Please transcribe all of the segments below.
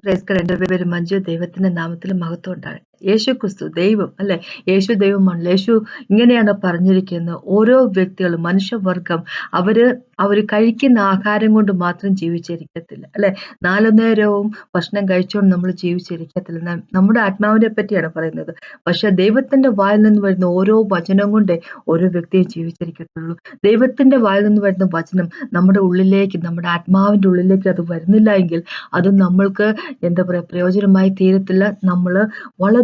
പ്രേസ്കർ എന്റെ പേര് മഞ്ജു ദൈവത്തിന്റെ നാമത്തിൽ മഹത്വം ഉണ്ടാകട്ടെ. യേശു ക്രിസ്തു ദൈവം അല്ലെ? യേശു ദൈവമാണ്. യേശു ഇങ്ങനെയാണ് പറഞ്ഞിരിക്കുന്നത്. ഓരോ വ്യക്തികളും മനുഷ്യവർഗം അവർ അവർ കഴിക്കുന്ന ആഹാരം കൊണ്ട് മാത്രം ജീവിച്ചിരിക്കത്തില്ല അല്ലെ? നാലു നേരവും ഭക്ഷണം കഴിച്ചുകൊണ്ട് നമ്മൾ ജീവിച്ചിരിക്കത്തില്ല. നമ്മുടെ ആത്മാവിനെ പറ്റിയാണ് പറയുന്നത്. പക്ഷെ ദൈവത്തിന്റെ വായിൽ നിന്ന് വരുന്ന ഓരോ വചനം കൊണ്ടേ ഓരോ വ്യക്തിയും ജീവിച്ചിരിക്കത്തുള്ളൂ. ദൈവത്തിന്റെ വായിൽ നിന്ന് വരുന്ന വചനം നമ്മുടെ ഉള്ളിലേക്ക് നമ്മുടെ ആത്മാവിന്റെ ഉള്ളിലേക്ക് അത് വരുന്നില്ല എങ്കിൽ അത് നമ്മൾക്ക് എന്താ പറയാ പ്രയോജനമായി തീരത്തില്ല. നമ്മൾ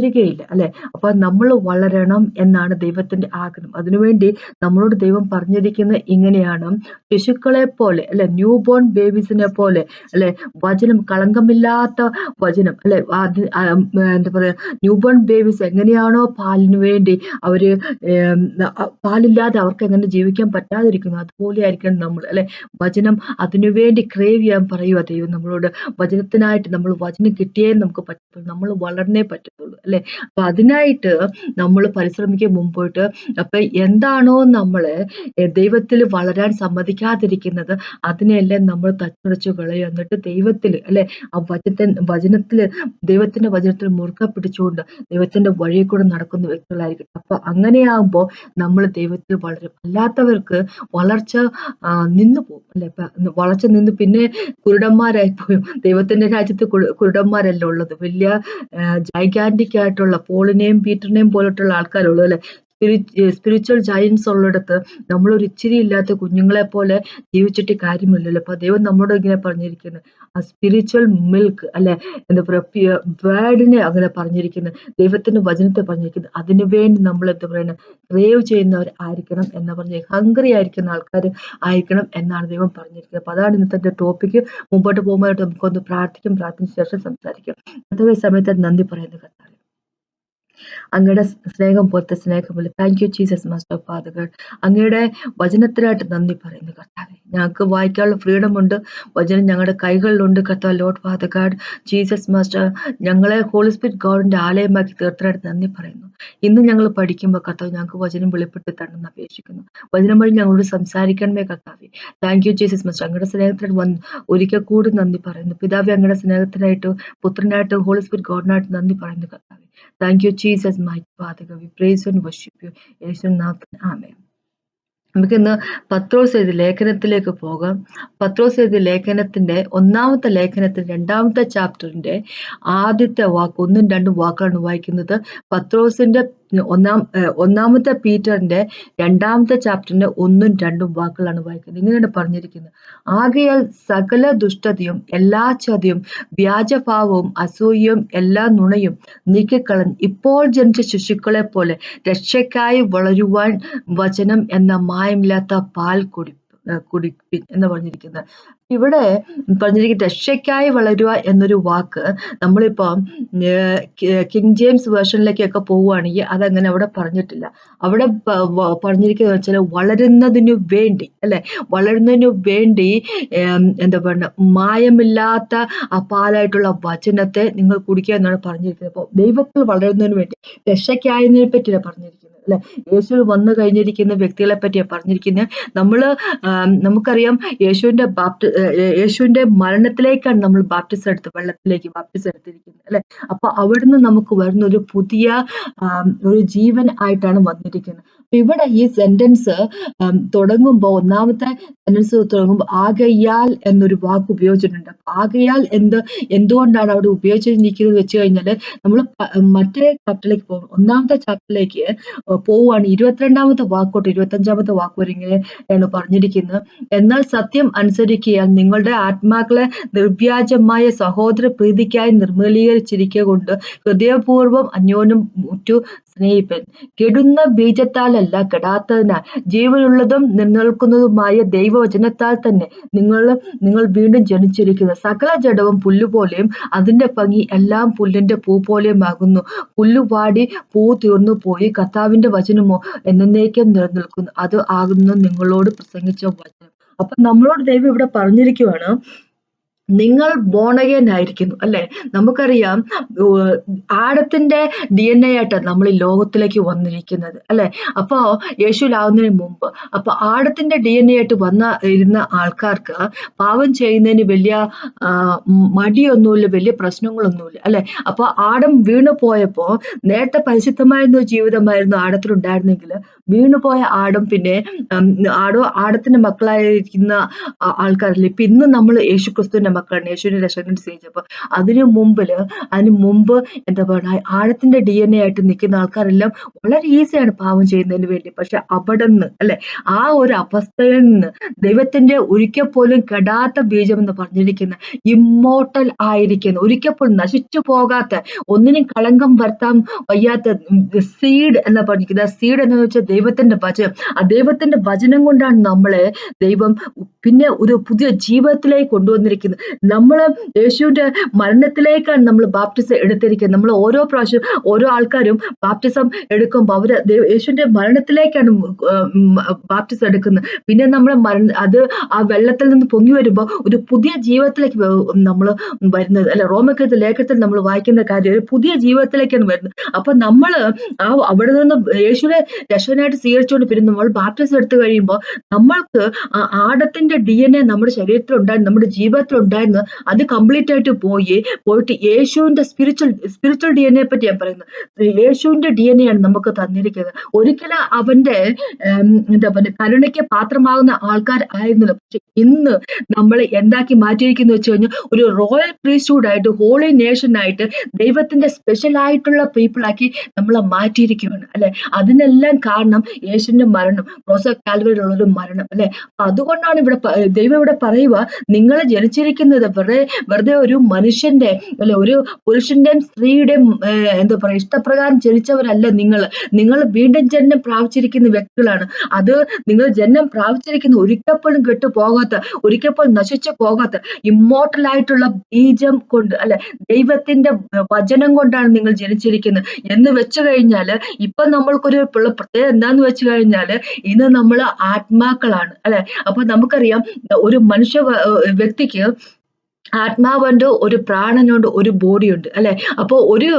വളരുകയില്ല അല്ലെ? അപ്പൊ നമ്മൾ വളരണം എന്നാണ് ദൈവത്തിന്റെ ആഗ്രഹം. അതിനുവേണ്ടി നമ്മളോട് ദൈവം പറഞ്ഞിരിക്കുന്നത് ഇങ്ങനെയാണ് ശിശുക്കളെ പോലെ അല്ലെ? ന്യൂ ബോൺ ബേബീസിനെ പോലെ അല്ലെ? വചനം കളങ്കമില്ലാത്ത വചനം അല്ലെ? എന്താ പറയാ ന്യൂ ബോൺ ബേബീസ് എങ്ങനെയാണോ പാലിന് വേണ്ടി അവർ പാലില്ലാതെ അവർക്ക് എങ്ങനെ ജീവിക്കാൻ പറ്റാതിരിക്കുന്നു. അതുപോലെ ആയിരിക്കണം നമ്മൾ അല്ലെ? വചനം അതിനുവേണ്ടി ക്രേവ് ചെയ്യാൻ പറയുക ദൈവം നമ്മളോട്. വചനത്തിനായിട്ട് നമ്മൾ വചനം കിട്ടിയേ നമുക്ക് പറ്റത്തുള്ളൂ. നമ്മൾ വളർന്നേ പറ്റത്തുള്ളൂ അല്ലെ? അപ്പൊ അതിനായിട്ട് നമ്മൾ പരിശ്രമിക്കുക മുമ്പോട്ട് അപ്പൊ എന്താണോ നമ്മൾ ദൈവത്തിൽ വളരാൻ സമ്മതിക്കാതിരിക്കുന്നത് അതിനെല്ലാം നമ്മൾ തച്ചുടച്ചു കളയും എന്നിട്ട് ദൈവത്തിൽ അല്ലെ? ആ വചനത്തെ വചനത്തിൽ ദൈവത്തിന്റെ വചനത്തിൽ മുറുക്ക പിടിച്ചുകൊണ്ട് ദൈവത്തിന്റെ വഴിയിൽ കൂടെ നടക്കുന്ന വ്യക്തികളായിരിക്കും. അപ്പൊ അങ്ങനെയാകുമ്പോൾ നമ്മൾ ദൈവത്തിൽ വളരും. അല്ലാത്തവർക്ക് വളർച്ച നിന്നു പോകും അല്ലെ? വളർച്ച നിന്ന് പിന്നെ കുരുടന്മാരായി പോയും ദൈവത്തിന്റെ രാജ്യത്ത് കുരു- കുരുടന്മാരല്ല ഉള്ളത്. വലിയ ജൈഗാന്റിക് ആയിട്ടുള്ള പോളിനെയും പീറ്ററിനെയും പോലത്തുള്ള ആൾക്കാരുള്ളൂ അല്ലെ? സ്പിരിച്വൽ ജയൻസ് ഉള്ളിടത്ത് നമ്മൾ ഒരു ഇച്ചിരി ഇല്ലാത്ത കുഞ്ഞുങ്ങളെ പോലെ ജീവിച്ചിട്ട് കാര്യമില്ലല്ലോ. അപ്പൊ ദൈവം നമ്മളോട് ഇങ്ങനെ പറഞ്ഞിരിക്കുന്നത് ആ സ്പിരിച്വൽ മിൽക്ക് അല്ലെ എന്താ പറയുക വേർഡിനെ അങ്ങനെ പറഞ്ഞിരിക്കുന്നത് ദൈവത്തിന്റെ വചനത്തെ പറഞ്ഞിരിക്കുന്നത് അതിനു വേണ്ടി നമ്മൾ എന്താ പറയുന്നത് ക്രേവ് ചെയ്യുന്നവർ ആയിരിക്കണം എന്ന് പറഞ്ഞ് ഹംഗ്രി ആയിരിക്കുന്ന ആൾക്കാർ ആയിരിക്കണം എന്നാണ് ദൈവം പറഞ്ഞിരിക്കുന്നത്. അപ്പൊ അതാണ് ഇന്നത്തെ ടോപ്പിക്ക് മുമ്പോട്ട് പോകുമ്പോഴായിട്ട് നമുക്കൊന്ന് പ്രാർത്ഥിക്കും. പ്രാർത്ഥിച്ച ശേഷം സംസാരിക്കും. അതേ സമയത്ത് നന്ദി പറയുന്ന കർത്താവ്. അങ്ങയുടെ സ്നേഹം പോലത്തെ സ്നേഹമില്ല thank you Jesus master father അങ്ങയുടെ വചനത്തിനായിട്ട് നന്ദി പറയുന്നു കർത്താവെ. ഞങ്ങൾക്ക് വായിക്കാനുള്ള ഫ്രീഡം ഉണ്ട്. വചനം ഞങ്ങളുടെ കൈകളിലുണ്ട് കർത്താവ് ലോഡ് ഫാദർ ജീസസ് മാസ്റ്റർ ഞങ്ങളെ ഹോളി സ്പിരിറ്റ് ഗോഡിന്റെ ആലയമാക്കി തീർത്തനായിട്ട് നന്ദി പറയുന്നു. ഇന്ന് ഞങ്ങൾ പഠിക്കുമ്പോൾ കർത്താവ് ഞങ്ങൾക്ക് വചനം വെളിപ്പെട്ട് തരണമെന്ന് അപേക്ഷിക്കുന്നു. വചനം വഴി ഞങ്ങളോട് സംസാരിക്കണമേ കർത്താവെ. താങ്ക് യു ജീസസ് മാസ്റ്റർ അങ്ങയുടെ സ്നേഹത്തിനായിട്ട് വന്ന് ഒരിക്കൽ കൂടി നന്ദി പറയുന്നു. പിതാവ് അങ്ങയുടെ സ്നേഹത്തിനായിട്ട് പുത്രനായിട്ട് ഹോളി സ്പിരിറ്റ് ഗോഡിനായിട്ട് നന്ദി പറയുന്നു കർത്താവെ. Thank you Jesus my father we praise and worship you യേശു നാമത്തിൽ ആമേ നമുക്കിന്ന് പത്രോസ് എഴുതി ലേഖനത്തിലേക്ക് പോകാം. പത്രോസ് എഴുതി ലേഖനത്തിന്റെ ഒന്നാമത്തെ ലേഖനത്തിന്റെ രണ്ടാമത്തെ ചാപ്റ്ററിന്റെ ആദ്യത്തെ വാക്ക് ഒന്നും രണ്ടും വാക്കാണ് വായിക്കുന്നത്. പത്രോസിന്റെ ഒന്നാം ഒന്നാമത്തെ പീറ്ററിന്റെ രണ്ടാമത്തെ ചാപ്റ്ററിന്റെ ഒന്നും രണ്ടും വാക്കുകളാണ് വായിക്കുന്നത്. ഇങ്ങനെയാണ് പറഞ്ഞിരിക്കുന്നത്. ആകയാൽ സകല ദുഷ്ടതയും എല്ലാ ചതിയും വ്യാജഭാവവും അസൂയയും എല്ലാ നുണയും നീക്കിക്കളഞ്ഞ് ഇപ്പോൾ ജനിച്ച ശിശുക്കളെ പോലെ രക്ഷയ്ക്കായി വളരുവാൻ വചനം എന്ന മായമില്ലാത്ത പാൽ കുടി കുടിപ്പി എന്ന് പറഞ്ഞിരിക്കുന്നത്. ഇവിടെ പറഞ്ഞിരിക്കുന്ന രക്ഷയ്ക്കായി വളരുക എന്നൊരു വാക്ക് നമ്മളിപ്പം കിങ് ജെയിംസ് വേർഷനിലേക്കൊക്കെ പോവുകയാണെങ്കിൽ അതങ്ങനെ അവിടെ പറഞ്ഞിട്ടില്ല. അവിടെ പറഞ്ഞിരിക്കുന്നത് വെച്ചാൽ വളരുന്നതിനു വേണ്ടി അല്ലെ? വളരുന്നതിനു വേണ്ടി എന്താ പറയുക മായമില്ലാത്ത ആ പാലായിട്ടുള്ള വചനത്തെ നിങ്ങൾ കുടിക്കുക എന്നാണ് പറഞ്ഞിരിക്കുന്നത്. അപ്പോൾ ദൈവത്തിൽ വളരുന്നതിന് വേണ്ടി രക്ഷയ്ക്കായതിനെ പറ്റിയാണ് പറഞ്ഞിരിക്കുന്നത്. അല്ലെ? യേശു വന്നു കഴിഞ്ഞിരിക്കുന്ന വ്യക്തികളെ പറ്റിയാണ് പറഞ്ഞിരിക്കുന്നത് നമ്മൾ നമുക്കറിയാം യേശുവിന്റെ ബാപ്റ്റി യേശുവിന്റെ മരണത്തിലേക്കാണ് നമ്മൾ ബാപ്റ്റിസം എടുത്ത് വെള്ളത്തിലേക്ക് ബാപ്റ്റിസം എടുത്തിരിക്കുന്നത് അല്ലെ? അപ്പൊ അവിടുന്ന് നമുക്ക് വരുന്ന ഒരു പുതിയ ഒരു ജീവൻ ആയിട്ടാണ് വന്നിരിക്കുന്നത്. ഇവിടെ ഈ സെന്റൻസ് തുടങ്ങുമ്പോൾ ഒന്നാമത്തെ സെന്റൻസ് തുടങ്ങുമ്പോൾ ആകയാൽ എന്നൊരു വാക്ക് ഉപയോഗിച്ചിട്ടുണ്ട്. ആകയാൽ എന്ത് എന്തുകൊണ്ടാണ് അവിടെ ഉപയോഗിച്ചിരിക്കുന്നത് വെച്ച് കഴിഞ്ഞാൽ നമ്മൾ മറ്റേ ചാപ്റ്ററിലേക്ക് പോകും. ഒന്നാമത്തെ ചാപ്റ്ററിലേക്ക് പോവുകയാണ്. ഇരുപത്തിരണ്ടാമത്തെ വാക്കോട്ട് ഇരുപത്തഞ്ചാമത്തെ വാക്ക് വരെ ഇങ്ങനെയാണ് പറഞ്ഞിരിക്കുന്നത്. എന്നാൽ സത്യം അനുസരിക്കുകയാൽ നിങ്ങളുടെ ആത്മാക്കളെ നിർവ്യാജമായ സഹോദര പ്രീതിക്കായി നിർമ്മലീകരിച്ചിരിക്കുക കൊണ്ട് ഹൃദയപൂർവം അന്യോന്യം മുറ്റു സ്നേഹിപ്പൻ. കെടുന്ന ബീജത്താലല്ല കെടാത്തതിനാൽ ജീവനുള്ളതും നിലനിൽക്കുന്നതുമായ ദൈവവചനത്താൽ തന്നെ നിങ്ങൾ നിങ്ങൾ വീണ്ടും ജനിച്ചിരിക്കുന്നത് സകല ജഡവും പുല്ലുപോലെയും അതിന്റെ ഭംഗി എല്ലാം പുല്ലിന്റെ പൂ പോലെയുമാകുന്നു. പുല്ലുപാടി പൂ തീർന്നു പോയി. കർത്താവിന്റെ വചനമോ എന്നേക്കും നിലനിൽക്കുന്നു. അത് ആകുന്നു നിങ്ങളോട് പ്രസംഗിച്ച വചനം. അപ്പൊ നമ്മളോട് ദൈവം ഇവിടെ പറഞ്ഞിരിക്കുവാണ് നിങ്ങൾ ബോണഗൻ ആയിരിക്കുന്നു അല്ലെ? നമുക്കറിയാം ആടത്തിന്റെ ഡി എൻ എ ആയിട്ടാണ് നമ്മൾ ഈ ലോകത്തിലേക്ക് വന്നിരിക്കുന്നത് അല്ലെ? അപ്പോ യേശുലാവുന്നതിന് മുമ്പ് അപ്പൊ ആടത്തിന്റെ ഡി എൻ എ ആയിട്ട് വന്ന ഇരുന്ന ആൾക്കാർക്ക് പാവം ചെയ്യുന്നതിന് വലിയ മടിയൊന്നുമില്ല വലിയ പ്രശ്നങ്ങളൊന്നുമില്ല അല്ലെ? അപ്പൊ ആടം വീണു പോയപ്പോ നേരത്തെ പരിശുദ്ധമായിരുന്ന ജീവിതമായിരുന്നു ആടത്തിലുണ്ടായിരുന്നെങ്കിൽ വീണുപോയ ആടും പിന്നെ ആടോ ആടത്തിന്റെ മക്കളായിരിക്കുന്ന ആൾക്കാരില്ല? ഇപ്പൊ ഇന്ന് നമ്മൾ യേശു ക്രിസ്തുവിന്റെ മക്കളാണ് യേശുവിന്റെ രക്ഷകൻ സ്നേഹിച്ചപ്പോൾ അതിനു മുമ്പിൽ അതിന് മുമ്പ് എന്താ പറയുക ആഴത്തിന്റെ ഡി എൻ എ ആയിട്ട് നിൽക്കുന്ന ആൾക്കാരെല്ലാം വളരെ ഈസിയാണ് പാവം ചെയ്യുന്നതിന് വേണ്ടി. പക്ഷെ അവിടെ നിന്ന് അല്ലെ? ആ ഒരു അവസ്ഥയിൽ നിന്ന് ദൈവത്തിന്റെ ഒരിക്കൽ പോലും കെടാത്ത ബീജം എന്ന് പറഞ്ഞിരിക്കുന്ന ഇമ്മോട്ടൽ ആയിരിക്കുന്ന. ഒരിക്കൽ പോലും നശിച്ചു പോകാത്ത ഒന്നിനും കളങ്കം വരുത്താൻ വയ്യാത്ത സീഡ് എന്ന് പറഞ്ഞിരിക്കുന്നത് സീഡ് എന്ന് വെച്ചാൽ ദൈവത്തിന്റെ വചനം. ആ ദൈവത്തിന്റെ വചനം കൊണ്ടാണ് നമ്മളെ ദൈവം പിന്നെ ഒരു പുതിയ ജീവിതത്തിലേക്ക് കൊണ്ടുവന്നിരിക്കുന്നത്. നമ്മൾ യേശുവിന്റെ മരണത്തിലേക്കാണ് നമ്മൾ ബാപ്റ്റിസം എടുത്തിരിക്കുന്നത്. നമ്മൾ ഓരോ പ്രാവശ്യം ഓരോ ആൾക്കാരും ബാപ്റ്റിസം എടുക്കുമ്പോൾ അവർ യേശുവിന്റെ മരണത്തിലേക്കാണ് ബാപ്റ്റിസം എടുക്കുന്നത്. പിന്നെ നമ്മൾ മരണ അത് ആ വെള്ളത്തിൽ നിന്ന് പൊങ്ങി വരുമ്പോൾ ഒരു പുതിയ ജീവിതത്തിലേക്ക് നമ്മൾ വരുന്നത്. അല്ല റോമക്കത്തെ ലേഖത്തിൽ നമ്മൾ വായിക്കുന്ന കാര്യം ഒരു പുതിയ ജീവിതത്തിലേക്കാണ് വരുന്നത്. അപ്പൊ നമ്മൾ ആ അവിടെ നിന്ന് യേശുവിനെ രക്ഷകനായിട്ട് സ്വീകരിച്ചുകൊണ്ട് പിന്നെ നമ്മൾ ബാപ്റ്റിസം എടുത്തു കഴിയുമ്പോൾ നമ്മൾക്ക് ആ ആടത്തിന്റെ ഡി എൻ എ നമ്മുടെ ശരീരത്തിലുണ്ടായിരുന്നു നമ്മുടെ ജീവിതത്തിൽ ഉണ്ടായിരുന്നു അത് കംപ്ലീറ്റ് ആയിട്ട് പോയി പോയിട്ട് യേശുവിന്റെ spiritual spiritual D N A പറ്റി ഞാൻ പറയുന്നത് യേശുവിന്റെ ഡി എൻ എ ആണ് നമുക്ക് തന്നിരിക്കുന്നത്. ഒരിക്കലും അവന്റെ എന്താ പറയുക കരുണയ്ക്ക് പാത്രമാകുന്ന ആൾക്കാർ ആയിരുന്നില്ല. പക്ഷെ ഇന്ന് നമ്മൾ എന്താക്കി മാറ്റിയിരിക്കുന്നു വെച്ച് കഴിഞ്ഞാൽ ഒരു റോയൽ പ്രീസ്റ്റ്ഹുഡ് ആയിട്ട് ഹോളി നേഷൻ ആയിട്ട് ദൈവത്തിന്റെ സ്പെഷ്യൽ ആയിട്ടുള്ള പീപ്പിൾ ആക്കി നമ്മളെ മാറ്റിയിരിക്കുകയാണ് അല്ലെ? അതിനെല്ലാം കാരണം യേശുവിന്റെ മരണം റോസ കാൽവരിലുള്ള ഒരു മരണം അല്ലെ? അതുകൊണ്ടാണ് ഇവിടെ ദൈവം ഇവിടെ പറയുക നിങ്ങൾ ജനിച്ചിരിക്കുന്നത് വെറുതെ വെറുതെ ഒരു മനുഷ്യന്റെ അല്ലെ ഒരു പുരുഷന്റെയും സ്ത്രീയുടെയും എന്താ പറയുക ഇഷ്ടപ്രകാരം ജനിച്ചവരല്ല നിങ്ങൾ. നിങ്ങൾ വീണ്ടും ജന്മം പ്രാപിച്ചിരിക്കുന്ന വ്യക്തികളാണ്. അത് നിങ്ങൾ ജന്മം പ്രാപിച്ചിരിക്കുന്ന ഒരിക്കപ്പോഴും കെട്ടു പോകാത്ത ഒരിക്കപ്പോഴും നശിച്ചു പോകാത്ത ഇമ്മോർട്ടൽ ആയിട്ടുള്ള ബീജം കൊണ്ട് അല്ലെ ദൈവത്തിന്റെ വചനം കൊണ്ടാണ് നിങ്ങൾ ജനിച്ചിരിക്കുന്നത്. എന്ന് വെച്ചു കഴിഞ്ഞാൽ ഇപ്പൊ നമ്മൾക്കൊരു പ്രത്യേകത എന്താന്ന് വെച്ചു കഴിഞ്ഞാൽ ഇന്ന് നമ്മൾ ആത്മാക്കളാണ്. അല്ലെ? അപ്പൊ നമുക്കറിയാം ഒരു മനുഷ്യ വ്യക്തിക്ക് ആത്മാവുണ്ട് ഒരു പ്രാണനുണ്ട് ഒരു ബോഡിയുണ്ട് അല്ലെ? അപ്പോൾ ഒരു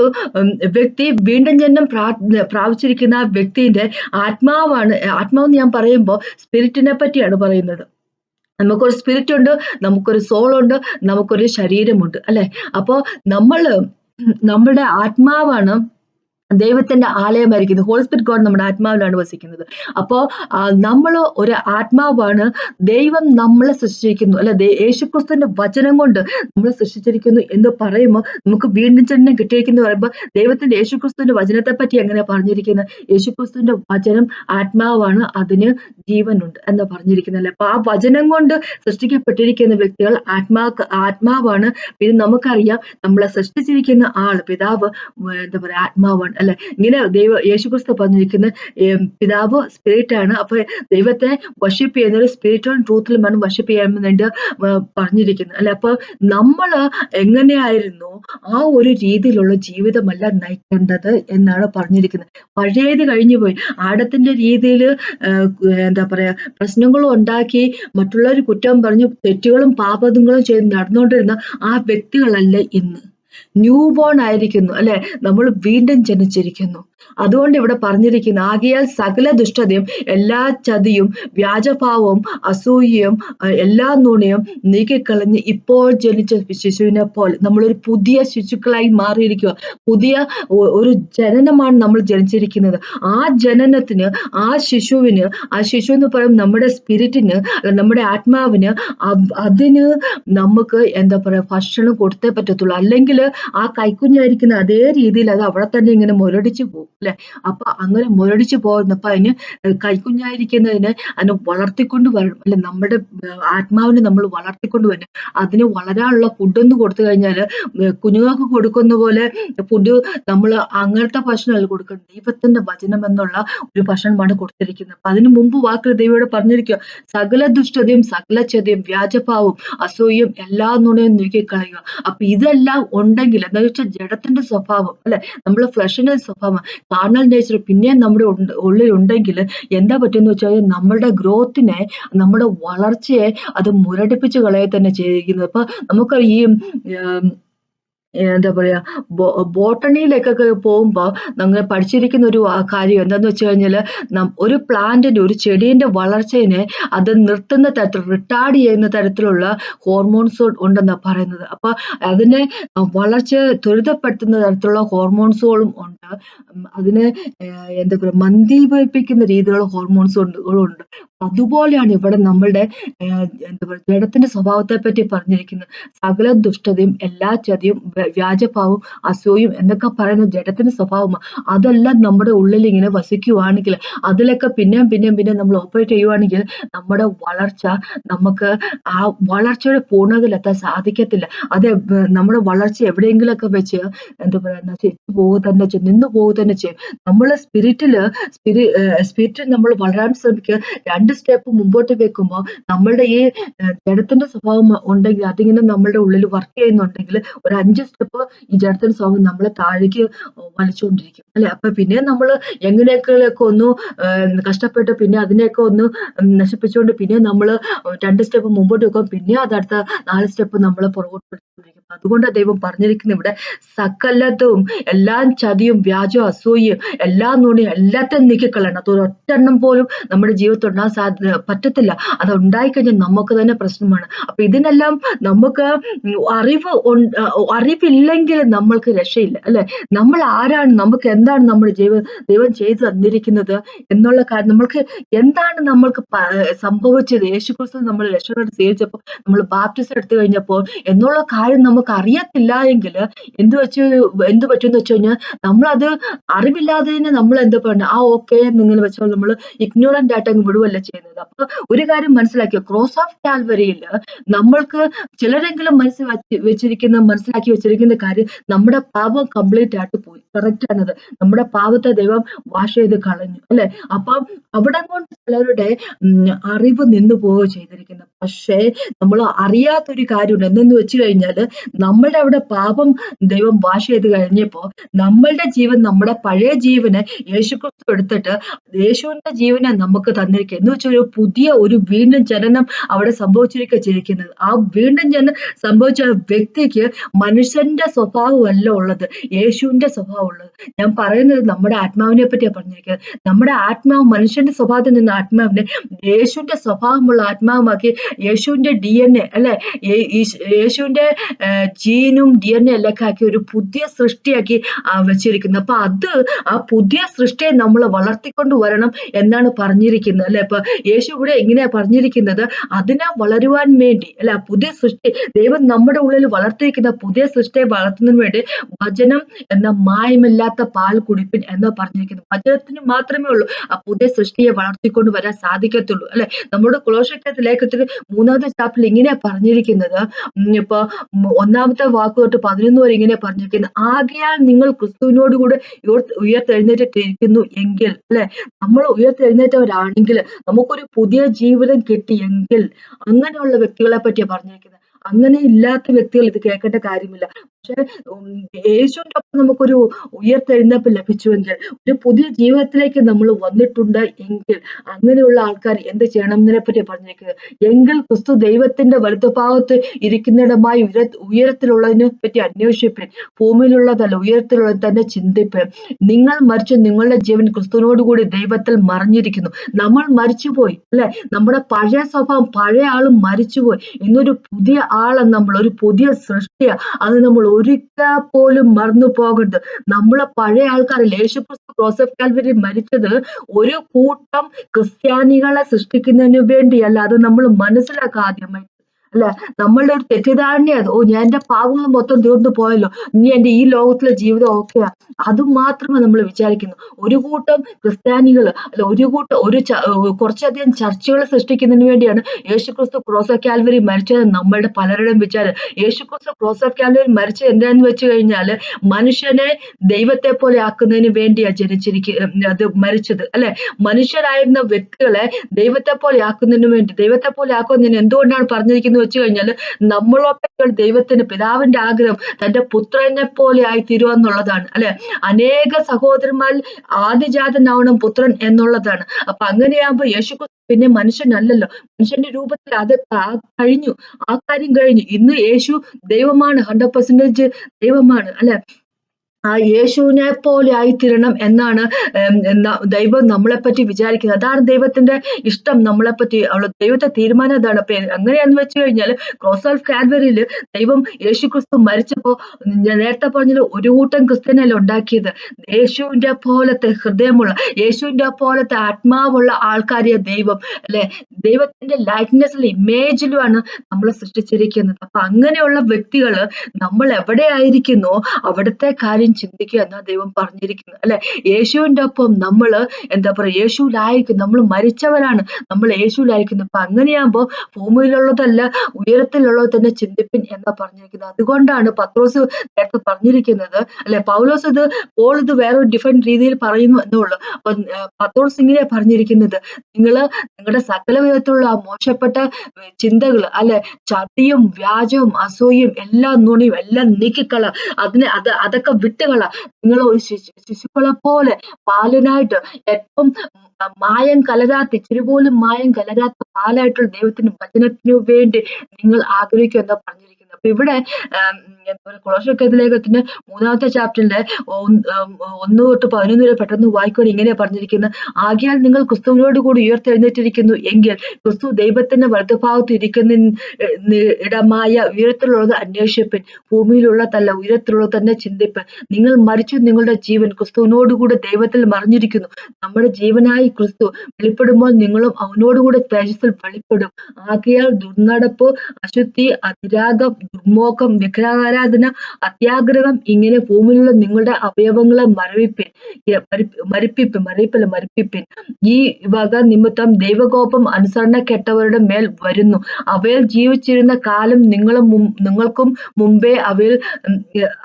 വ്യക്തി വീണ്ടും ജന്മം പ്രാ പ്രാപിച്ചിരിക്കുന്ന ആ വ്യക്തിന്റെ ആത്മാവാണ് ആത്മാവെന്ന് ഞാൻ പറയുമ്പോൾ സ്പിരിറ്റിനെ പറ്റിയാണ് പറയുന്നത്. നമുക്കൊരു സ്പിരിറ്റ് ഉണ്ട് നമുക്കൊരു സോൾ ഉണ്ട് നമുക്കൊരു ശരീരമുണ്ട് അല്ലെ? അപ്പോൾ നമ്മൾ നമ്മുടെ ആത്മാവാണ് ദൈവത്തിന്റെ ആലയമായിരിക്കും. ഹോൾ സ്പിരിറ്റ് ഗോഡ് നമ്മുടെ ആത്മാവിലാണ് വസിക്കുന്നത്. അപ്പോ നമ്മൾ ഒരു ആത്മാവാണ്. ദൈവം നമ്മളെ സൃഷ്ടിച്ചിരിക്കുന്നു. അല്ലെ യേശുക്രിസ്തുവിന്റെ വചനം കൊണ്ട് നമ്മൾ സൃഷ്ടിച്ചിരിക്കുന്നു എന്ന് പറയുമ്പോൾ നമുക്ക് വീണ്ടും ജന്മം കിട്ടിയിരിക്കുന്നു പറയുമ്പോൾ ദൈവത്തിന്റെ യേശുക്രിസ്തുവിന്റെ വചനത്തെ പറ്റി എങ്ങനെ പറഞ്ഞിരിക്കുന്നത്? യേശുക്രിസ്തുവിന്റെ വചനം ആത്മാവാണ്. അതിന് ജീവനുണ്ട് എന്ന് പറഞ്ഞിരിക്കുന്നത് അല്ലെ? അപ്പൊ ആ വചനം കൊണ്ട് സൃഷ്ടിക്കപ്പെട്ടിരിക്കുന്ന വ്യക്തികൾ ആത്മാ ആത്മാവാണ്. പിന്നെ നമുക്കറിയാം നമ്മളെ സൃഷ്ടിച്ചിരിക്കുന്ന ആൾ പിതാവ് എന്താ പറയാ ആത്മാവാണ്. അല്ലെ ഇങ്ങനെ ദൈവ യേശുക്രിസ്തു പറഞ്ഞിരിക്കുന്ന പിതാവ് സ്പിരിറ്റ് ആണ് അപ്പൊ ദൈവത്തെ വർഷിപ്പ് ചെയ്യുന്ന ഒരു സ്പിരിറ്റുവൽ ട്രൂത്തിലുമാണ് വർഷിപ്പ് ചെയ്യാൻ വേണ്ടി പറഞ്ഞിരിക്കുന്നത് അല്ലെ അപ്പൊ നമ്മൾ എങ്ങനെയായിരുന്നു ആ ഒരു രീതിയിലുള്ള ജീവിതമല്ല നയിക്കേണ്ടത് എന്നാണ് പറഞ്ഞിരിക്കുന്നത്. പഴയത് കഴിഞ്ഞു പോയി. ആടത്തിന്റെ രീതിയിൽ എന്താ പറയാ പ്രശ്നങ്ങളും ഉണ്ടാക്കി മറ്റുള്ളവർ കുറ്റം പറഞ്ഞു തെറ്റുകളും പാപങ്ങളും ചെയ്ത് നടന്നുകൊണ്ടിരുന്ന ആ വ്യക്തികളല്ല ഇന്ന്. ന്യൂ ബോൺ ആയിരിക്കുന്നു അല്ലെ? നമ്മൾ വീണ്ടും ജനിച്ചിരിക്കുന്നു. അതുകൊണ്ട് ഇവിടെ പറഞ്ഞിരിക്കുന്ന ആകിയാൽ സകല ദുഷ്ടതയും എല്ലാ ചതിയും വ്യാജഭാവവും അസൂയയും എല്ലാ നുണയും നീക്കിക്കളഞ്ഞ് ഇപ്പോൾ ജനിച്ച ശിശുവിനെ പോലെ നമ്മളൊരു പുതിയ ശിശുക്കളായി മാറിയിരിക്കുക. പുതിയ ഒരു ജനനമാണ് നമ്മൾ ജനിച്ചിരിക്കുന്നത്. ആ ജനനത്തിന് ആ ശിശുവിന് ആ ശിശു എന്ന് പറയും നമ്മുടെ സ്പിരിറ്റിന് നമ്മുടെ ആത്മാവിന് അതിന് നമുക്ക് എന്താ പറയുക ഭക്ഷണം കൊടുത്തേ പറ്റത്തുള്ളൂ. അല്ലെങ്കിൽ ആ കൈക്കുഞ്ഞായിരിക്കുന്ന അതേ രീതിയിൽ അത് അവിടെ തന്നെ ഇങ്ങനെ മുരടിച്ചു പോകും അല്ലെ? അപ്പൊ അങ്ങനെ മുരടിച്ചു പോകുന്നപ്പോ അതിന് കൈക്കുഞ്ഞായിരിക്കുന്നതിന് അതിനെ വളർത്തിക്കൊണ്ട് വരണം അല്ലെ? നമ്മുടെ ആത്മാവിനെ നമ്മൾ വളർത്തിക്കൊണ്ട് വരണം. അതിന് വളരാനുള്ള ഫുഡൊന്നും കൊടുത്തു കഴിഞ്ഞാൽ കുഞ്ഞുങ്ങൾക്ക് കൊടുക്കുന്ന പോലെ ഫുഡ് നമ്മൾ അങ്ങനത്തെ ഭക്ഷണമല്ല കൊടുക്കുന്നത്. ദൈവത്തിന്റെ വചനം എന്നുള്ള ഒരു ഭക്ഷണമാണ് കൊടുത്തിരിക്കുന്നത്. അപ്പൊ അതിന് മുമ്പ് വാക്ക് ദൈവയോട് പറഞ്ഞിരിക്കുക സകല ദുഷ്ടതയും സകല ചതയും വ്യാജപാവും അസൂയും എല്ലാ നുണയും നീക്കിക്കളയുക. അപ്പൊ ഇതെല്ലാം ഉണ്ടെങ്കിൽ എന്താ വെച്ചാൽ ജഡത്തിന്റെ സ്വഭാവം അല്ലെ? നമ്മുടെ ഫ്ലഷിന്റെ സ്വഭാവം കാർണൽ നേച്ചർ പിന്നെയും നമ്മുടെ ഉള്ളിൽ ഉണ്ടെങ്കിൽ എന്താ പറ്റുമെന്ന് വെച്ചാൽ നമ്മുടെ ഗ്രോത്തിനെ നമ്മുടെ വളർച്ചയെ അത് മുരടിപ്പിച്ച് കളയെ തന്നെ ചെയ്യുന്നത് അപ്പൊ നമുക്ക് ഈ എന്താ പറയാ ബോ ബോട്ടണിയിലേക്കൊക്കെ പോകുമ്പോൾ നമ്മൾ പഠിച്ചിരിക്കുന്ന ഒരു കാര്യം എന്താന്ന് വെച്ച് കഴിഞ്ഞാൽ ഒരു പ്ലാന്റിന്റെ ഒരു ചെടീന്റെ വളർച്ചയെ അത് നിർത്തുന്ന തരത്തിൽ റിട്ടാർഡ് ചെയ്യുന്ന തരത്തിലുള്ള ഹോർമോൺസ് ഉണ്ടെന്നാ പറയുന്നത്. അപ്പൊ അതിനെ വളർച്ച ത്വരിതപ്പെടുത്തുന്ന തരത്തിലുള്ള ഹോർമോൺസുകളും ഉണ്ട്. അതിനെ എന്താ പറയുക മന്ദീഭവിപ്പിക്കുന്ന രീതിയിലുള്ള ഹോർമോൺസ് ഉണ്ട് ഉണ്ട് അതുപോലെയാണ് ഇവിടെ നമ്മളുടെ എന്താ പറയുക ജഡത്തിന്റെ സ്വഭാവത്തെ പറ്റി പറഞ്ഞിരിക്കുന്നത്. സകല ദുഷ്ടതയും എല്ലാ ചതിയും വ്യാജപാവും അസൂയും എന്നൊക്കെ പറയുന്ന ജഡത്തിന്റെ സ്വഭാവമാണ് അതെല്ലാം നമ്മുടെ ഉള്ളിൽ ഇങ്ങനെ വസിക്കുവാണെങ്കിൽ അതിലൊക്കെ പിന്നെയും പിന്നെയും പിന്നെയും നമ്മൾ ഓപ്പറേറ്റ് ചെയ്യുവാണെങ്കിൽ നമ്മുടെ വളർച്ച നമുക്ക് ആ വളർച്ചയുടെ പൂർണതയിലെത്താൻ സാധിക്കത്തില്ല. അത് നമ്മുടെ വളർച്ച എവിടെയെങ്കിലുമൊക്കെ വെച്ച് എന്താ പറയുക നശിച്ചു പോകുക തന്നെ ചെയ്യും. നിന്നു പോകുക തന്നെ ചെയ്യും. നമ്മൾ സ്പിരിറ്റിൽ സ്പിരി സ്പിരിറ്റിൽ നമ്മൾ വളരാൻ ശ്രമിക്കുക. രണ്ട് സ്റ്റെപ്പ് മുമ്പോട്ട് വെക്കുമ്പോൾ നമ്മളുടെ ഈ ജഡത്തിന്റെ സ്വഭാവം ഉണ്ടെങ്കിൽ അതിങ്ങനെ നമ്മളുടെ ഉള്ളിൽ വർക്ക് ചെയ്യുന്നുണ്ടെങ്കിൽ ഒരു അഞ്ച് സ്റ്റെപ്പ് ഈ ജഡത്തിന്റെ സ്വഭാവം നമ്മളെ താഴേക്ക് വലിച്ചുകൊണ്ടിരിക്കും. അല്ലെ? അപ്പൊ പിന്നെ നമ്മൾ എങ്ങനെയൊക്കെ ഒന്ന് കഷ്ടപ്പെട്ട് പിന്നെ അതിനെയൊക്കെ ഒന്ന് നശിപ്പിച്ചുകൊണ്ട് പിന്നെ നമ്മൾ രണ്ട് സ്റ്റെപ്പ് മുമ്പോട്ട് വെക്കും പിന്നെ അതടുത്ത നാല് സ്റ്റെപ്പ് നമ്മളെ പുറകോട്ട് അതുകൊണ്ടാണ് ദൈവം പറഞ്ഞിരിക്കുന്ന ഇവിടെ സകലതും എല്ലാം ചതിയും വ്യാജവും അസൂയയും എല്ലാം നുണിയും എല്ലാത്തിനും നീക്കിക്കളയണം അത് ഒരൊറ്റെണ്ണം പോലും നമ്മുടെ ജീവിതത്തിൽ ഉണ്ടാകാൻ സാധ്യത പറ്റത്തില്ല. അത് ഉണ്ടായിക്കഴിഞ്ഞാൽ നമുക്ക് തന്നെ പ്രശ്നമാണ്. അപ്പൊ ഇതിനെല്ലാം നമുക്ക് അറിവ് അറിവില്ലെങ്കിൽ നമ്മൾക്ക് രക്ഷയില്ല അല്ലെ? നമ്മൾ ആരാണ്? നമുക്ക് എന്താണ് നമ്മുടെ ജീവ ദൈവം ചെയ്തു തന്നിരിക്കുന്നത് എന്നുള്ള കാര്യം നമ്മൾക്ക് എന്താണ് നമ്മൾക്ക് സംഭവിച്ചത്? യേശുക്രിസ്തു നമ്മൾ രക്ഷകരായിട്ട് സ്വീകരിച്ചപ്പോൾ നമ്മൾ ബാപ്റ്റിസം എടുത്തു കഴിഞ്ഞപ്പോൾ എന്നുള്ള കാര്യം നമുക്ക് അറിയത്തില്ല എങ്കിൽ എന്ത് വെച്ച് എന്ത് പറ്റുമെന്ന് വെച്ച് കഴിഞ്ഞാൽ നമ്മളത് അറിവില്ലാതെ തന്നെ നമ്മൾ എന്താ പറയുന്നത് ആ ഓക്കെ എന്നിങ്ങനെ വെച്ചാൽ നമ്മൾ ഇഗ്നോറന്റ് ആയിട്ട് അങ്ങ് വിടുവല്ല ചെയ്യുന്നത്. അപ്പൊ ഒരു കാര്യം മനസ്സിലാക്കിയോ ക്രോസ് ഓഫ് കാൽവരിയിൽ നമ്മൾക്ക് ചിലരെങ്കിലും മനസ്സിൽ വെച്ചിരിക്കുന്ന മനസ്സിലാക്കി വെച്ചിരിക്കുന്ന കാര്യം നമ്മുടെ പാപം കംപ്ലീറ്റ് ആയിട്ട് പോയി. കറക്റ്റ് ആണത്. നമ്മുടെ പാപത്തെ ദൈവം വാഷ് ചെയ്ത് കളഞ്ഞു. അല്ലെ? അപ്പം അവിടെ കൊണ്ട് ചിലരുടെ അറിവ് നിന്നു പോവുക ചെയ്തിരിക്കുന്നത്. പക്ഷേ നമ്മൾ അറിയാത്തൊരു കാര്യമുണ്ട്. എന്തെന്ന് വെച്ച് കഴിഞ്ഞാൽ നമ്മളുടെ അവിടെ പാപം ദൈവം വാഷ് ചെയ്ത് കഴിഞ്ഞപ്പോ നമ്മളുടെ ജീവൻ നമ്മുടെ പഴയ ജീവനെ യേശുക്രിസ്തു എടുത്തിട്ട് യേശുവിന്റെ ജീവനെ നമുക്ക് തന്നിരിക്കുക. എന്ന് വെച്ചാൽ ഒരു പുതിയ ഒരു വീണ്ടും ജനനം അവിടെ സംഭവിച്ചിരിക്കുക ചെയ്തിരിക്കുന്നത്. ആ വീണ്ടും ജനനം സംഭവിച്ച വ്യക്തിക്ക് മനുഷ്യന്റെ സ്വഭാവമല്ല ഉള്ളത്. യേശുവിന്റെ സ്വഭാവം ഉള്ളത്. ഞാൻ പറയുന്നത് നമ്മുടെ ആത്മാവിനെ പറ്റിയാണ് പറഞ്ഞിരിക്കുന്നത്. നമ്മുടെ ആത്മാവ് മനുഷ്യന്റെ സ്വഭാവത്തിൽ നിന്ന് ആത്മാവിനെ യേശുവിന്റെ സ്വഭാവമുള്ള ആത്മാവുമാക്കി യേശുവിന്റെ ഡി എൻ എ അല്ലെ? യേശുവിന്റെ ജീനും ഡി എൻ എ ആക്കി ഒരു പുതിയ സൃഷ്ടിയാക്കി വെച്ചിരിക്കുന്നത് അപ്പൊ അത് ആ പുതിയ സൃഷ്ടിയെ നമ്മൾ വളർത്തിക്കൊണ്ട് വരണം എന്നാണ് പറഞ്ഞിരിക്കുന്നത് അല്ലെ? അപ്പൊ യേശു ഇവിടെ ഇങ്ങനെ പറഞ്ഞിരിക്കുന്നത്. അതിനെ വളരുവാൻ വേണ്ടി അല്ല? പുതിയ സൃഷ്ടി ദൈവം നമ്മുടെ ഉള്ളിൽ വളർത്തിയിരിക്കുന്ന പുതിയ സൃഷ്ടിയെ വളർത്തുന്നതിന് വേണ്ടി വചനം എന്ന മായമില്ലാത്ത പാൽ കുടിപ്പിൻ എന്ന് പറഞ്ഞിരിക്കുന്നത് വചനത്തിന് മാത്രമേ ഉള്ളൂ ആ പുതിയ സൃഷ്ടിയെ വളർത്തിക്കൊണ്ട് വരാൻ സാധിക്കത്തുള്ളൂ അല്ലെ? നമ്മുടെ കുലോഷക്കത്ത് ലേഖത്തിൽ മൂന്നാമത്തെ ചാപ്റ്ററിൽ ഇങ്ങനെയാ പറഞ്ഞിരിക്കുന്നത്. ഇപ്പൊ ഒന്നാമത്തെ വാക്ക് തൊട്ട് പതിനൊന്ന് വരെ ഇങ്ങനെ പറഞ്ഞിരിക്കുന്നു. ആകയാൽ നിങ്ങൾ ക്രിസ്തുവിനോട് കൂടെ ഉയർത്ത് ഉയർത്തെഴുന്നേറ്റിരിക്കുന്നു എങ്കിൽ അല്ലെ? നമ്മൾ ഉയർത്തെഴുന്നേറ്റവരാണെങ്കിൽ നമുക്കൊരു പുതിയ ജീവിതം കിട്ടിയെങ്കിൽ അങ്ങനെയുള്ള വ്യക്തികളെ പറ്റിയാ പറഞ്ഞിരിക്കുന്നത്. അങ്ങനെ ഇല്ലാത്ത വ്യക്തികൾ ഇത് കേൾക്കേണ്ട കാര്യമില്ല. പക്ഷെ യേശുവിന്റെ ഒപ്പം നമുക്കൊരു ഉയർത്തെഴുന്നപ്പ് ലഭിച്ചുവെങ്കിൽ ഒരു പുതിയ ജീവിതത്തിലേക്ക് നമ്മൾ വന്നിട്ടുണ്ട് എങ്കിൽ അങ്ങനെയുള്ള ആൾക്കാർ എന്ത് ചെയ്യണം എന്നതിനെ പറ്റി പറഞ്ഞേക്ക്. എങ്കിൽ ക്രിസ്തു ദൈവത്തിന്റെ വലത്തുഭാഗത്ത് ഇരിക്കുന്നിടമായി ഉയര ഉയരത്തിലുള്ളതിനെ പറ്റി അന്വേഷിപ്പൻ. ഭൂമിയിലുള്ളതല്ല ഉയരത്തിലുള്ളത് തന്നെ ചിന്തിപ്പൻ. നിങ്ങൾ മരിച്ചു നിങ്ങളുടെ ജീവൻ ക്രിസ്തുവിനോടുകൂടി ദൈവത്തിൽ മറിഞ്ഞിരിക്കുന്നു. നമ്മൾ മരിച്ചുപോയി അല്ലെ? നമ്മുടെ പഴയ സ്വഭാവം പഴയ ആളും മരിച്ചുപോയി. ഇന്നൊരു പുതിയ ആളെ നമ്മൾ ഒരു പുതിയ സൃഷ്ടിയ അത് നമ്മൾ ഒരിക്കൽ പോലും മറന്നു പോകരുത്. നമ്മളെ പഴയ ആൾക്കാരിൽ യേശുക്രിസ്തു ജോസഫ് കാൽവരി മരിച്ചത് ഒരു കൂട്ടം ക്രിസ്ത്യാനികളെ സൃഷ്ടിക്കുന്നതിന് വേണ്ടിയല്ല. അത് നമ്മൾ മനസ്സിലാക്കുക ആദ്യമായി അല്ലെ? നമ്മളുടെ ഒരു തെറ്റിദ്ധാരണയാണ് ഓ ഞാൻ എന്റെ പാവങ്ങൾ മൊത്തം തീർന്നു പോയല്ലോ. ഇനി എന്റെ ഈ ലോകത്തിലെ ജീവിതം ഓക്കെയാ. അത് മാത്രമേ നമ്മൾ വിചാരിക്കുന്നു. ഒരു കൂട്ടം ക്രിസ്ത്യാനികൾ അല്ല ഒരു കൂട്ടം ഒരു കുറച്ചധികം ചർച്ചകൾ സൃഷ്ടിക്കുന്നതിന് വേണ്ടിയാണ് യേശുക്രിസ്തു ക്രോസ് ഓഫ് കാൽവരി മരിച്ചത് നമ്മളുടെ പലരുടെയും വിചാരം. യേശുക്രിസ്തു ക്രോസ് ഓഫ് കാൽവരി മരിച്ചത് എന്താന്ന് വെച്ച് കഴിഞ്ഞാൽ മനുഷ്യനെ ദൈവത്തെ പോലെ ആക്കുന്നതിന് വേണ്ടിയാണ് ജനിച്ചിരിക്കുക അത് മരിച്ചത്. അല്ലെ? മനുഷ്യരായിരുന്ന വ്യക്തികളെ ദൈവത്തെ പോലെ ആക്കുന്നതിന് വേണ്ടി ദൈവത്തെ പോലെ ആക്കുന്നതിന് എന്തുകൊണ്ടാണ് പറഞ്ഞിരിക്കുന്നത് വെച്ച് കഴിഞ്ഞാൽ നമ്മളൊക്കെ ദൈവത്തിന് പിതാവിന്റെ ആഗ്രഹം തന്റെ പുത്രനെ പോലെ ആയി തീരുവെന്നുള്ളതാണ് അല്ലെ? അനേക സഹോദരന്മാരിൽ ആദിജാതനാവണം പുത്രൻ എന്നുള്ളതാണ്. അപ്പൊ അങ്ങനെയാകുമ്പോ യേശു പിന്നെ മനുഷ്യനല്ലല്ലോ. മനുഷ്യന്റെ രൂപത്തിൽ അത് കഴിഞ്ഞു. ആ കാര്യം കഴിഞ്ഞു. ഇന്ന് യേശു ദൈവമാണ്. ഹൺഡ്രഡ് പെർസെന്റേജ് ദൈവമാണ്. അല്ലെ? ആ യേശുവിനെ പോലെ ആയിത്തീരണം എന്നാണ് ദൈവം നമ്മളെ ദൈവം നമ്മളെപ്പറ്റി വിചാരിക്കുന്നത്. അതാണ് ദൈവത്തിന്റെ ഇഷ്ടം നമ്മളെപ്പറ്റി. അവൾ ദൈവത്തെ തീരുമാനം അതാണ്. അപ്പൊ അങ്ങനെയാന്ന് വെച്ച് കഴിഞ്ഞാൽ ക്രോസ് ഓഫ് കാൻവറിയിൽ ദൈവം യേശു ക്രിസ്തു മരിച്ചപ്പോ ഞാൻ നേരത്തെ പറഞ്ഞത് ഒരു കൂട്ടം ക്രിസ്ത്യനല്ല ഉണ്ടാക്കിയത്? യേശുവിന്റെ പോലത്തെ ഹൃദയമുള്ള യേശുവിന്റെ പോലത്തെ ആത്മാവുള്ള ആൾക്കാരെ ദൈവം അല്ലെ? ദൈവത്തിന്റെ ലൈറ്റ്നെസ്സിൽ ഇമേജിലുമാണ് നമ്മളെ സൃഷ്ടിച്ചിരിക്കുന്നത്. അപ്പൊ അങ്ങനെയുള്ള വ്യക്തികൾ നമ്മൾ എവിടെ ആയിരിക്കുന്നോ അവിടുത്തെ കാര്യം ചിന്തിക്കുക എന്നാ ദൈവം പറഞ്ഞിരിക്കുന്നത് അല്ലെ? യേശുവിന്റെ ഒപ്പം നമ്മൾ എന്താ പറയുക യേശുവിലായിരിക്കും നമ്മൾ മരിച്ചവരാണ്. നമ്മൾ യേശുവിലായിരിക്കുന്നത് അപ്പൊ അങ്ങനെയാകുമ്പോൾ ഭൂമിയിലുള്ളതല്ല ഉയരത്തിലുള്ളത് തന്നെ ചിന്തിപ്പിൻ എന്നാ പറഞ്ഞിരിക്കുന്നത്. അതുകൊണ്ടാണ് പത്രോസ് നേരത്തെ പറഞ്ഞിരിക്കുന്നത്. അല്ലെ? പൗലോസ് ഇത് പോൾ ഇത് വേറൊരു ഡിഫറെന്റ് രീതിയിൽ പറയുന്നു എന്നുള്ളു. അപ്പൊ പത്രോസ് ഇങ്ങനെയാ പറഞ്ഞിരിക്കുന്നത്. നിങ്ങൾ നിങ്ങളുടെ സകല വിധത്തിലുള്ള മോശപ്പെട്ട ചിന്തകൾ അല്ലെ? ചതിയും വ്യാജവും അസൂയയും എല്ലാ നുണിയും എല്ലാം നീക്കിക്കള. അതിനെ അത് അതൊക്കെ വിട്ടുകള നിങ്ങൾ ഒരു ശിശു ശിശുക്കളെ പോലെ ബാലനായിട്ട് ഏറ്റവും മായം കലരാത്ത ഇച്ചിരി പോലും മായം കലരാത്ത പാലായിട്ടുള്ള ദൈവത്തിന് വചനത്തിനു വേണ്ടി നിങ്ങൾ ആഗ്രഹിക്കുക എന്നാ പറഞ്ഞിരിക്കുന്നത്. അപ്പൊ ഇവിടെ കൊളോഷൊക്കെ ലേഖനത്തിന്റെ മൂന്നാമത്തെ ചാപ്റ്ററിന്റെ ഒന്ന് തൊട്ട് പതിനൊന്ന് വരെ പെട്ടെന്ന് വായിക്കുവാൻ ഇങ്ങനെ പറഞ്ഞിരിക്കുന്നത് ആകിയാൽ നിങ്ങൾ ക്രിസ്തുവിനോട് കൂടി ഉയർത്തെഴുന്നേറ്റിരിക്കുന്നു എങ്കിൽ ക്രിസ്തു ദൈവത്തിന്റെ വലതുഭാഗത്ത് ഇരിക്കുന്ന ഇടമായ ഉയരത്തിലുള്ളത് അന്വേഷിപ്പിൻ. ഭൂമിയിലുള്ളതല്ല ഉയരത്തിലുള്ളത് തന്നെ ചിന്തിപ്പ് നിങ്ങൾ മരിച്ചു നിങ്ങളുടെ ജീവൻ ക്രിസ്തുവിനോടുകൂടെ ദൈവത്തിൽ മറിഞ്ഞിരിക്കുന്നു. നമ്മുടെ ജീവനായി ക്രിസ്തു വെളിപ്പെടുമ്പോൾ നിങ്ങളും അവനോടുകൂടെ തേജസ്സിൽ വെളിപ്പെടും. ആകയാൽ ദുർനടപ്പ് അശുദ്ധി അതിരാഗം ദുർമോഹം വിഗ്രഹാരാധന അത്യാഗ്രഹം ഇങ്ങനെ ഭൂമിയിലുള്ള നിങ്ങളുടെ അവയവങ്ങളെ മരവിപ്പിൻ. മരിപ്പിപ്പ് മരവിപ്പല്ല മരിപ്പിപ്പിൻ. ഈ വക നിമിത്തം ദൈവകോപം അനുസരണ കെട്ടവരുടെ മേൽ വരുന്നു. അവയിൽ ജീവിച്ചിരുന്ന കാലം നിങ്ങളും നിങ്ങൾക്കും മുമ്പേ അവയിൽ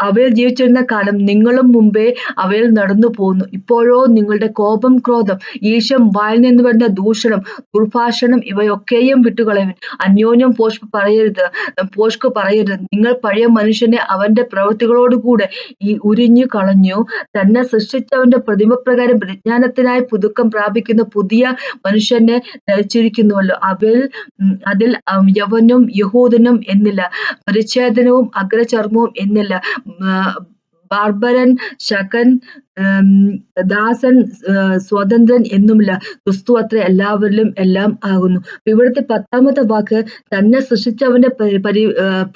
അവയിൽ ജീവിച്ചിരുന്ന കാലം നിങ്ങളും മുമ്പേ അവയിൽ നടന്നു പോകുന്നു ഇപ്പോഴോ നിങ്ങളുടെ കോപം ക്രോധം ഈശം വായിൽ നിന്ന് വരുന്ന ദൂഷണം ദുർഭാഷണം ഇവയൊക്കെയും വിട്ടുകളയുവിൻ. അന്യോന്യം പോഷ്പ് പറയരുത് പോഷ്ക് പറയരുത്. നിങ്ങൾ പഴയ മനുഷ്യനെ അവന്റെ പ്രവൃത്തികളോടുകൂടെ ഈ ഉരിഞ്ഞു കളഞ്ഞു. തന്നെ സൃഷ്ടിച്ചവന്റെ പ്രതിമപ്രകാരം വിജ്ഞാനത്തിനായി പുതുക്കം പ്രാപിക്കുന്ന പുതിയ മനുഷ്യനെ ധരിച്ചിരിക്കുന്നുവല്ലോ. അവൽ അതിൽ യവനും യഹൂദനും എന്നില്ല. പരിച്ഛേദനവും അഗ്രചർമ്മവും എന്നില്ല. ബാർബരൻ ശകൻ ദാസൻ സ്വതന്ത്രൻ എന്നുമില്ല. ക്രിസ്തു അത്ര എല്ലാവരിലും എല്ലാം ആകുന്നു. ഇവിടുത്തെ പത്താമത്തെ വാക്ക് തന്നെ സൃഷ്ടിച്ചവന്റെ പരി- പരി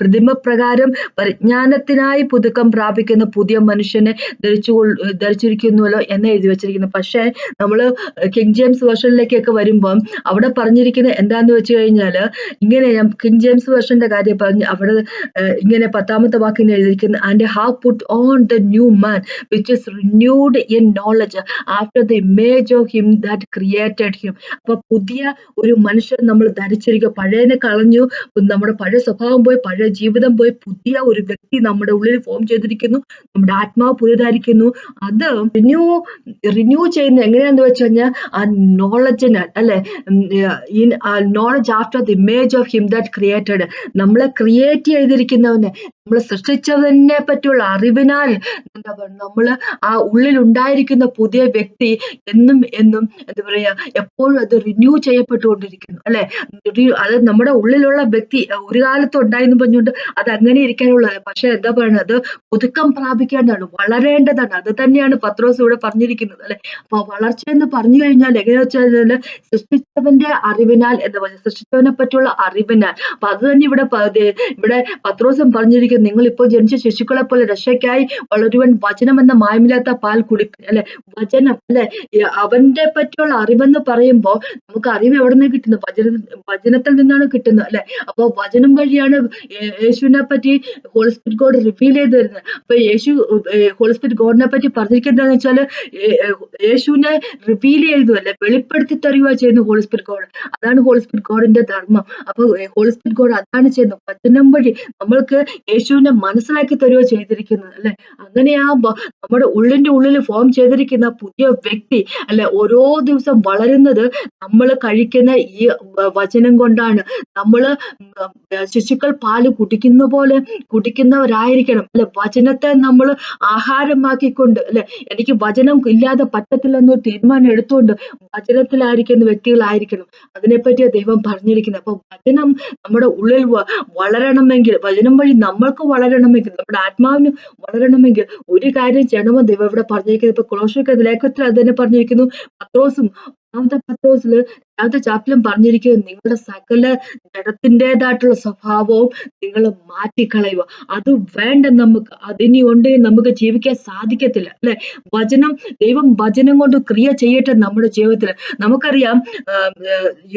പ്രതിമ പ്രകാരം പരിജ്ഞാനത്തിനായി പുതുക്കം പ്രാപിക്കുന്ന പുതിയ മനുഷ്യനെ ധരിച്ചു ധരിച്ചിരിക്കുന്നുവല്ലോ എന്ന് എഴുതി വെച്ചിരിക്കുന്നു. പക്ഷേ നമ്മൾ കിങ് ജെയിംസ് വേർഷനിലേക്കൊക്കെ വരുമ്പം അവിടെ പറഞ്ഞിരിക്കുന്ന എന്താന്ന് വെച്ച് കഴിഞ്ഞാൽ ഇങ്ങനെ ഞാൻ കിങ് ജെയിംസ് വേർഷന്റെ കാര്യം പറഞ്ഞ് അവിടെ ഇങ്ങനെ പത്താമത്തെ വാക്കിന് എഴുതിയിരിക്കുന്നത് and have put on the new man which is renewed in knowledge after the image of him that created him അപ്പൊ പുതിയ ഒരു മനുഷ്യൻ നമ്മൾ ധരിച്ചിരിക്കുക. പഴയനെ കളഞ്ഞു. നമ്മുടെ പഴയ സ്വഭാവം പോയി പഴയ ജീവിതം പോയി പുതിയ ഒരു വ്യക്തി നമ്മുടെ ഉള്ളിൽ ഫോം ചെയ്തിരിക്കുന്നു. നമ്മുടെ ആത്മാവ് പുതിയതായിരിക്കുന്നു അത് റിന്യൂ റിന്യൂ ചെയ്യുന്ന എങ്ങനെയാന്ന് വെച്ച് കഴിഞ്ഞാൽ ആ നോളജിന് അല്ലെ? In knowledge after the image of him that created നമ്മളെ ക്രിയേറ്റ് ചെയ്തിരിക്കുന്നവനെ നമ്മളെ സൃഷ്ടിച്ചതിനെ പറ്റിയുള്ള അറിവിനാൽ എന്താ പറയുക നമ്മൾ ആ ഉള്ളിൽ ഉണ്ടായിരിക്കുന്ന പുതിയ വ്യക്തി എന്നും എന്നും എന്താ പറയാ എപ്പോഴും അത് റിന്യൂ ചെയ്യപ്പെട്ടുകൊണ്ടിരിക്കുന്നു അല്ലെ? അത് നമ്മുടെ ഉള്ളിലുള്ള വ്യക്തി ഒരു കാലത്ത് ഉണ്ടായിരുന്നു പറഞ്ഞുകൊണ്ട് അത് അങ്ങനെ ഇരിക്കാനുള്ളത് പക്ഷെ എന്താ പറയുന്നത് അത് പുതുക്കം പ്രാപിക്കേണ്ടതാണ് വളരേണ്ടതാണ്. അത് തന്നെയാണ് പത്രോസ് ഇവിടെ പറഞ്ഞിരിക്കുന്നത് അല്ലെ? അപ്പൊ വളർച്ച എന്ന് പറഞ്ഞു കഴിഞ്ഞാൽ എങ്ങനെയാ വെച്ചാൽ സൃഷ്ടിച്ചവന്റെ അറിവിനാൽ എന്താ പറയുക സൃഷ്ടിച്ചവനെ പറ്റിയുള്ള അറിവിനാൽ. അപ്പൊ അത് തന്നെ ഇവിടെ ഇവിടെ പത്രോസം പറഞ്ഞിരിക്കുന്നു. നിങ്ങൾ ഇപ്പോൾ ജനിച്ച ശിശുക്കളെ പോലെ രക്ഷയ്ക്കായി വളരുവൻ വചനം എന്ന മായമില്ലാത്ത പാൽ കുടിപ്പിൻ അല്ലെ? വചനം അല്ലെ? അവന്റെ പറ്റിയുള്ള അറിവെന്ന് പറയുമ്പോൾ നമുക്ക് അറിവ് എവിടെ നിന്ന് കിട്ടുന്നു? വചന വചനത്തിൽ നിന്നാണ് കിട്ടുന്നത് അല്ലെ? അപ്പൊ വചനം വഴിയാണ് യേശുവിനെ പറ്റി ഹോളിസ്പിരിറ്റ് ഗോഡ് റിവീൽ ചെയ്ത് തരുന്നത്. അപ്പൊ യേശു ഹോളിസ്പിരിറ്റ് ഗോഡിനെ പറ്റി പറഞ്ഞിരിക്കുന്നതെന്ന് വെച്ചാൽ യേശുവിനെ റിവീൽ ചെയ്തു അല്ലെ? വെളിപ്പെടുത്തി തരുക ചെയ്യുന്നു ഹോളിസ്പിരിറ്റ് ഗോഡ്. അതാണ് ഹോളിസ്പിരിറ്റ് ഗോഡിന്റെ ധർമ്മം. അപ്പൊ ഹോളിസ്പിരിറ്റ് ഗോഡ് അതാണ് ചെയ്യുന്നത്. വചനം വഴി നമ്മൾക്ക് യേശുവിനെ മനസ്സിലാക്കി തരുകയോ ചെയ്തിരിക്കുന്നത് അല്ലെ? അങ്ങനെ ആ നമ്മുടെ ഉള്ളിന്റെ ഉള്ളിൽ ഫോം ചെയ്തിരിക്കുന്ന പുതിയ വ്യക്തി അല്ലെ? ഓരോ ദിവസം വളരുന്നത് നമ്മൾ കഴിക്കുന്ന ഈ വചനം കൊണ്ടാണ്. നമ്മൾ ശിശുക്കൾ പാൽ കുടിക്കുന്ന പോലെ കുടിക്കുന്നവരായിരിക്കണം അല്ലെ? വചനത്തെ നമ്മൾ ആഹാരമാക്കിക്കൊണ്ട് അല്ലെ? എനിക്ക് വചനം ഇല്ലാതെ പറ്റത്തില്ലെന്നൊരു തീരുമാനം എടുത്തുകൊണ്ട് വചനത്തിലായിരിക്കുന്ന വ്യക്തികളായിരിക്കണം. അതിനെപ്പറ്റി ദൈവം പറഞ്ഞിരിക്കുന്നത്. അപ്പൊ വചനം നമ്മുടെ ഉള്ളിൽ വളരണമെങ്കിൽ വചനം വഴി നമ്മൾക്ക് വളരണമെങ്കിൽ നമ്മുടെ ആത്മാവിന് വളരണമെങ്കിൽ ഒരു കാര്യം ചെയ്യണമെന്ന് ദൈവം ഇവിടെ പറഞ്ഞിരിക്കുന്നത് ഇപ്പൊ ക്ലോഷൊക്കെ ലേഖത്തിൽ അത് തന്നെ പറഞ്ഞിരിക്കുന്നു. പത്രോസും ഒന്നാമത്തെ പത്രോസിൽ രണ്ടാമത്തെ ചാപ്റ്ററിലും പറഞ്ഞിരിക്കുന്നത് നിങ്ങളുടെ സകല ജഡത്തിന്റെതായിട്ടുള്ള സ്വഭാവവും നിങ്ങൾ മാറ്റിക്കളയുക. അത് വേണ്ട നമുക്ക് അതിനി ഉണ്ടെങ്കിൽ നമുക്ക് ജീവിക്കാൻ സാധിക്കത്തില്ല അല്ലെ? വചനം ദൈവം വചനം കൊണ്ട് ക്രിയ ചെയ്യട്ടെ നമ്മുടെ ജീവിതത്തിൽ നമുക്കറിയാം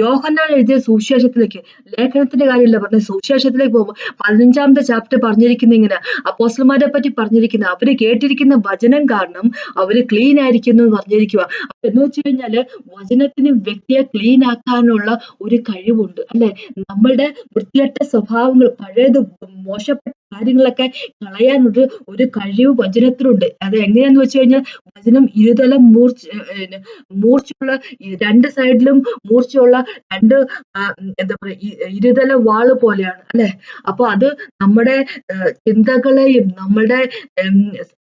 യോഹന്നാൻ എഴുതിയ സുവിശേഷത്തിലേക്ക് ലേഖനത്തിന്റെ കാര്യമില്ല പറഞ്ഞ സുവിശേഷത്തിലേക്ക് പോകുമ്പോൾ പതിനഞ്ചാമത്തെ ചാപ്റ്റർ പറഞ്ഞിരിക്കുന്ന ഇങ്ങനെ. അപ്പോസ്റ്റർമാരെ പറ്റി പറഞ്ഞിരിക്കുന്ന അവർ കേട്ടിരിക്കുന്ന വചനം കാരണം അവർ ക്ലീൻ ആയിരിക്കുന്നു എന്ന് പറഞ്ഞിരിക്കുക. എന്ന് വെച്ച് കഴിഞ്ഞാൽ വചനത്തിന് വ്യക്തിയെ ക്ലീൻ ആക്കാനുള്ള ഒരു കഴിവുണ്ട് അല്ലെ? നമ്മളുടെ വൃത്തികെട്ട സ്വഭാവങ്ങൾ പഴയത് മോശപ്പെട്ട കാര്യങ്ങളൊക്കെ കളയാനൊരു ഒരു കഴിവ് വചനത്തിലുണ്ട്. അത് എങ്ങനെയാന്ന് വെച്ച് കഴിഞ്ഞാൽ വചനം ഇരുതലം മൂർച്ച മൂർച്ചയുള്ള രണ്ട് സൈഡിലും മൂർച്ചയുള്ള രണ്ട് എന്താ പറയുക ഇരുതല വാൾ പോലെയാണ് അല്ലെ? അപ്പൊ അത് നമ്മുടെ ചിന്തകളെയും നമ്മുടെ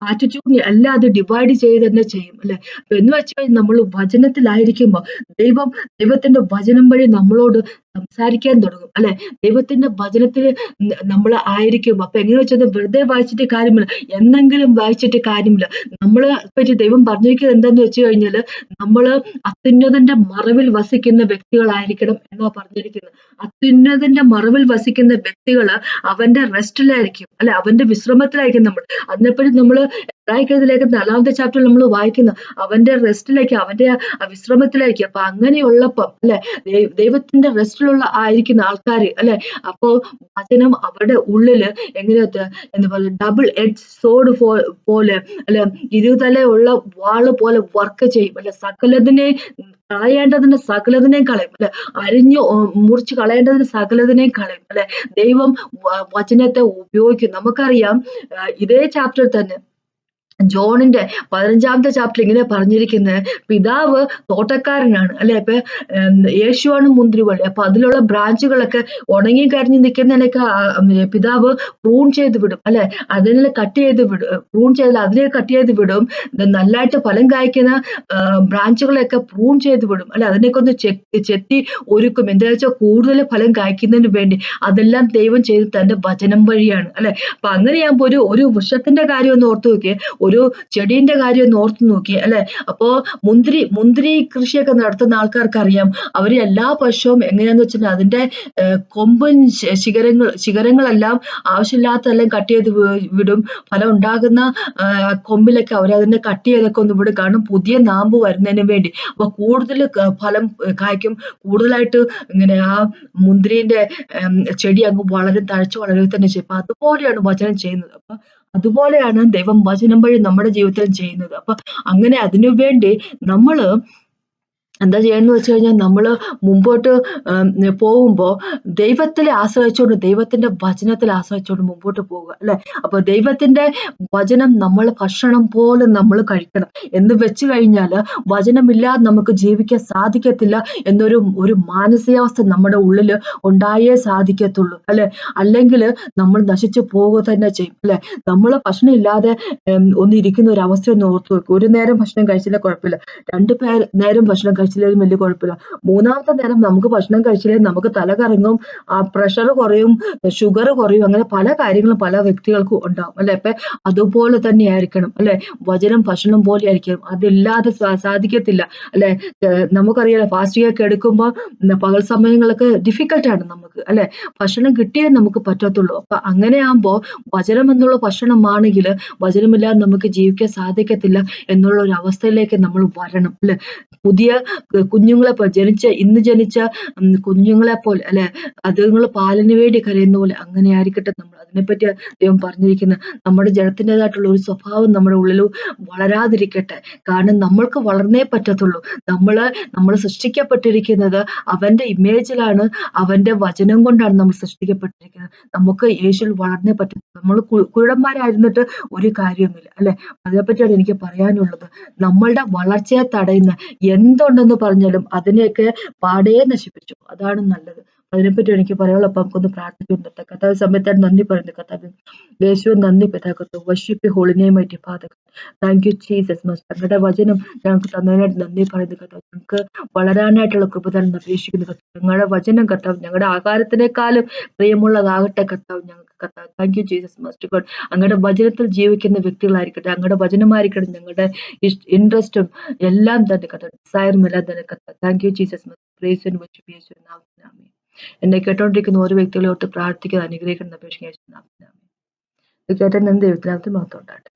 ആറ്റിറ്റ്യൂഡിനെ എല്ലാം അത് ഡിവൈഡ് ചെയ്ത് തന്നെ ചെയ്യും അല്ലെ? എന്ന് വെച്ചാൽ നമ്മൾ വചനത്തിലായിരിക്കുമ്പോൾ ദൈവം ദൈവത്തിന്റെ വചനം വഴി നമ്മളോട് സംസാരിക്കാൻ തുടങ്ങും. അല്ലെ? ദൈവത്തിന്റെ വചനത്തിൽ നമ്മൾ ആയിരിക്കും. അപ്പൊ എങ്ങനെ വെച്ചാൽ വെറുതെ വായിച്ചിട്ട് കാര്യമില്ല. എന്നെങ്കിലും വായിച്ചിട്ട് കാര്യമില്ല. നമ്മളെ പറ്റി ദൈവം പറഞ്ഞിരിക്കുന്നത് എന്താന്ന് വെച്ച് കഴിഞ്ഞാൽ നമ്മൾ അത്യുന്നതന്റെ മറവിൽ വസിക്കുന്ന വ്യക്തികളായിരിക്കണം എന്നാ പറഞ്ഞിരിക്കുന്നത്. അത്യുന്നതന്റെ മറവിൽ വസിക്കുന്ന വ്യക്തികൾ അവന്റെ റെസ്റ്റിലായിരിക്കും അല്ലെ? അവന്റെ വിശ്രമത്തിലായിരിക്കും നമ്മൾ അതിനെപ്പറ്റി നമ്മൾ എബ്രാഹിക്കത്തിലേക്ക് നാലാമത്തെ ചാപ്റ്ററിൽ നമ്മൾ വായിക്കുന്നു. അവന്റെ റെസ്റ്റിലേക്ക് അവന്റെ വിശ്രമത്തിലേക്ക്. അപ്പൊ അങ്ങനെയുള്ളപ്പം അല്ലെ? ദൈവത്തിന്റെ റെസ്റ്റിലുള്ള ആയിരിക്കുന്ന ആൾക്കാർ അല്ലെ? അപ്പോ വചനം അവരുടെ ഉള്ളിൽ എങ്ങനെയാ എന്ന് പറയുന്നത് ഡബിൾ എഡ്ജ് സോഡ് പോലെ അല്ലെ? ഇരുതലയുള്ള വാൾ പോലെ വർക്ക് ചെയ്യും അല്ലെ? സകലതിനെ കളയേണ്ടതിന് സകലതിനെയും കളയും അല്ലെ? അരിഞ്ഞു മുറിച്ച് കളയേണ്ടതിന് സകലതിനെയും കളയും അല്ലെ? ദൈവം വചനത്തെ ഉപയോഗിക്കും. നമുക്കറിയാം ഇതേ ചാപ്റ്ററിൽ തന്നെ ജോണിന്റെ പതിനഞ്ചാമത്തെ ചാപ്റ്റർ ഇങ്ങനെ പറഞ്ഞിരിക്കുന്നത് പിതാവ് തോട്ടക്കാരനാണ്. അല്ലെ? ഇപ്പൊ യേശുവാണ് മുന്തിരിവള്ളി. അപ്പൊ അതിലുള്ള ബ്രാഞ്ചുകളൊക്കെ ഉണങ്ങി കരിഞ്ഞു നിൽക്കുന്നതിനൊക്കെ പിതാവ് പ്രൂൺ ചെയ്ത് വിടും. അല്ലെ? അതിനെ കട്ട് ചെയ്ത് വിടും. പ്രൂൺ ചെയ്താൽ അതിനെ കട്ട് ചെയ്ത് വിടും. നല്ലതായിട്ട് ഫലം കായ്ക്കുന്ന ബ്രാഞ്ചുകളെയൊക്കെ പ്രൂൺ ചെയ്ത് വിടും. അല്ലെ? അതിനൊക്കെ ഒന്ന് ചെത്തി ഒരുക്കും. എന്താ വെച്ചാൽ കൂടുതൽ ഫലം കായ്ക്കുന്നതിന് വേണ്ടി. അതെല്ലാം ദൈവം ചെയ്ത് തന്റെ വചനം വഴിയാണ്. അല്ലെ? അപ്പൊ അങ്ങനെയാകുമ്പോൾ ഒരു ഒരു വൃക്ഷത്തിന്റെ കാര്യം ഒന്ന് ഓർത്തു നോക്കിയേ. ഒരു ചെടീന്റെ കാര്യം ഒന്ന് ഓർത്തു നോക്കി അല്ലെ? അപ്പോ മുന്തിരി മുന്തിരി കൃഷിയൊക്കെ നടത്തുന്ന ആൾക്കാർക്ക് അറിയാം അവർ എല്ലാ വർഷവും എങ്ങനെയാന്ന് വെച്ചാൽ അതിന്റെ കൊമ്പൻ ശിഖരങ്ങൾ ശിഖരങ്ങളെല്ലാം ആവശ്യമില്ലാത്തതെല്ലാം കട്ട് ചെയ്ത് വിടും. ഫലം ഉണ്ടാകുന്ന കൊമ്പിലൊക്കെ അവർ അതിനെ കട്ട് ചെയ്തൊക്കെ ഒന്ന് വിടും. കാരണം പുതിയ നാമ്പ് വരുന്നതിന് വേണ്ടി. അപ്പൊ കൂടുതൽ ഫലം കായ്ക്കും. കൂടുതലായിട്ട് ഇങ്ങനെ ആ മുന്തിരിന്റെ ചെടി അങ്ങ് വളരെ തഴച്ചു വളരുക തന്നെ ചെയ്യും. അപ്പൊ അതുപോലെയാണ് വചനം ചെയ്യുന്നത്. അപ്പൊ അതുപോലെയാണ് ദൈവം വചനം വഴി നമ്മുടെ ജീവിതത്തിൽ ചെയ്യുന്നത്. അപ്പൊ അങ്ങനെ അതിനു വേണ്ടി നമ്മൾ എന്താ ചെയ്യാന്ന് വെച്ച് കഴിഞ്ഞാൽ നമ്മൾ മുമ്പോട്ട് പോകുമ്പോൾ ദൈവത്തിൽ ആശ്രയിച്ചുകൊണ്ട് ദൈവത്തിന്റെ വചനത്തിൽ ആശ്രയിച്ചുകൊണ്ട് മുമ്പോട്ട് പോവുക അല്ലെ? അപ്പൊ ദൈവത്തിന്റെ വചനം നമ്മൾ ഭക്ഷണം പോലെ നമ്മൾ കഴിക്കണം. എന്ന് വെച്ച് കഴിഞ്ഞാൽ വചനമില്ലാതെ നമുക്ക് ജീവിക്കാൻ സാധിക്കത്തില്ല എന്നൊരു ഒരു മാനസികാവസ്ഥ നമ്മുടെ ഉള്ളിൽ ഉണ്ടായേ സാധിക്കത്തുള്ളൂ അല്ലെ? അല്ലെങ്കിൽ നമ്മൾ നശിച്ചു പോവുക തന്നെ ചെയ്യും അല്ലെ? നമ്മൾ ഭക്ഷണം ഇല്ലാതെ ഒന്നിരിക്കുന്ന ഒരു അവസ്ഥ ഒന്ന് ഓർത്തു വെക്കും. ഒരു നേരം ഭക്ഷണം കഴിച്ചില്ല കുഴപ്പമില്ല. രണ്ടു പേർ നേരം ഭക്ഷണം കഴിച്ചില്ലെങ്കിലും വലിയ കുഴപ്പമില്ല. മൂന്നാമത്തെ നേരം നമുക്ക് ഭക്ഷണം കഴിച്ചില്ലെങ്കിൽ നമുക്ക് തല കറങ്ങും പ്രഷർ കുറയും ഷുഗർ കുറയും അങ്ങനെ പല കാര്യങ്ങളും പല വ്യക്തികൾക്കും ഉണ്ടാവും അല്ലെ? അപ്പൊ അതുപോലെ തന്നെ ആയിരിക്കണം അല്ലെ? വചനം ഭക്ഷണം പോലെ ആയിരിക്കണം. അതില്ലാതെ സാധിക്കത്തില്ല അല്ലെ? നമുക്കറിയാലോ ഫാസ്റ്റിംഗ് ഒക്കെ എടുക്കുമ്പോൾ പകൽ സമയങ്ങളൊക്കെ ഡിഫിക്കൽട്ടാണ് നമുക്ക് അല്ലെ? ഭക്ഷണം കിട്ടിയേ നമുക്ക് പറ്റത്തുള്ളൂ. അപ്പൊ അങ്ങനെ ആകുമ്പോൾ വചനം എന്നുള്ള ഭക്ഷണമാണെങ്കിൽ വചനമില്ലാതെ നമുക്ക് ജീവിക്കാൻ സാധിക്കത്തില്ല എന്നുള്ള ഒരു അവസ്ഥയിലേക്ക് നമ്മൾ വരണം അല്ലെ? പുതിയ കുഞ്ഞുങ്ങളെ പോലെ ജനിച്ച ഇന്ന് ജനിച്ച കുഞ്ഞുങ്ങളെ പോലെ അല്ലെ അതുങ്ങൾ പാലിന് വേണ്ടി കരയുന്ന പോലെ അങ്ങനെ ആയിരിക്കട്ടെ നമ്മൾ. അതിനെപ്പറ്റി ദൈവം പറഞ്ഞിരിക്കുന്നത് നമ്മുടെ ജനത്തിന്റെതായിട്ടുള്ള ഒരു സ്വഭാവം നമ്മുടെ ഉള്ളിൽ വളരാതിരിക്കട്ടെ. കാരണം നമ്മൾക്ക് വളർന്നേ പറ്റത്തുള്ളൂ. നമ്മൾ നമ്മൾ സൃഷ്ടിക്കപ്പെട്ടിരിക്കുന്നത് അവന്റെ ഇമേജിലാണ് അവന്റെ വചനം കൊണ്ടാണ് നമ്മൾ സൃഷ്ടിക്കപ്പെട്ടിരിക്കുന്നത്. നമുക്ക് യേശുൽ വളർന്നേ പറ്റത്തുള്ളൂ. നമ്മൾ കുരുടന്മാരായിരുന്നിട്ട് ഒരു കാര്യമൊന്നുമില്ല അല്ലെ? അതിനെപ്പറ്റിയാണ് എനിക്ക് പറയാനുള്ളത്. നമ്മളുടെ വളർച്ചയെ തടയുന്ന എന്തുണ്ടെന്ന് പറഞ്ഞാലും അതിനെയൊക്കെ പാടേ നശിപ്പിച്ചു. അതാണ് നല്ലത്. അതിനെപ്പറ്റി എനിക്ക് പറയാനുള്ളത് അപ്പൊ നമുക്കൊന്ന് പ്രാർത്ഥിക്കുന്നുണ്ട് കഥാവ് സമയത്താണ് നന്ദി പറയുന്നത് കഥാവ് യേശു നന്ദി പിതാക്കത്തു വർഷിപ്പ് ഹോളിനെയുമായിട്ട് പാതകം താങ്ക് യു ജീസസ് മസ് തങ്ങളുടെ വചനം ഞങ്ങൾക്ക് തന്നതിനായിട്ട് നന്ദി പറയുന്നത് കർത്താവ് ഞങ്ങൾക്ക് വളരാനായിട്ടുള്ള കൃപ തന്നെ അപേക്ഷിക്കുന്നു. കർത്താവ് ഞങ്ങളുടെ വചനം കർത്താവ് ഞങ്ങളുടെ ആകാരത്തിനേക്കാളും പ്രിയമുള്ളതാകട്ടെ കർത്താവ് ഞങ്ങൾക്ക്. കർത്താവ് thank you Jesus must God അങ്ങയുടെ വചനത്തിൽ ജീവിക്കുന്ന വ്യക്തികളായിരിക്കട്ടെ അങ്ങയുടെ വചനമായിരിക്കട്ടെ ഞങ്ങളുടെ ഇൻട്രസ്റ്റും എല്ലാം തന്നെ കഥ ഡിസയറും എല്ലാം തന്നെ കഥ. താങ്ക് യു ജീസസ് മസ്റ്റ് എന്നെ കേട്ടോണ്ടിരിക്കുന്ന ഓരോ വ്യക്തികളെ ഒട്ട് പ്രാർത്ഥിക്കുന്നത് അനുഗ്രഹിക്കുന്ന അപേക്ഷിക്കാൻ കേട്ട ദൈവത്തിനകത്ത് മാത്രം ഉണ്ടാകട്ടെ.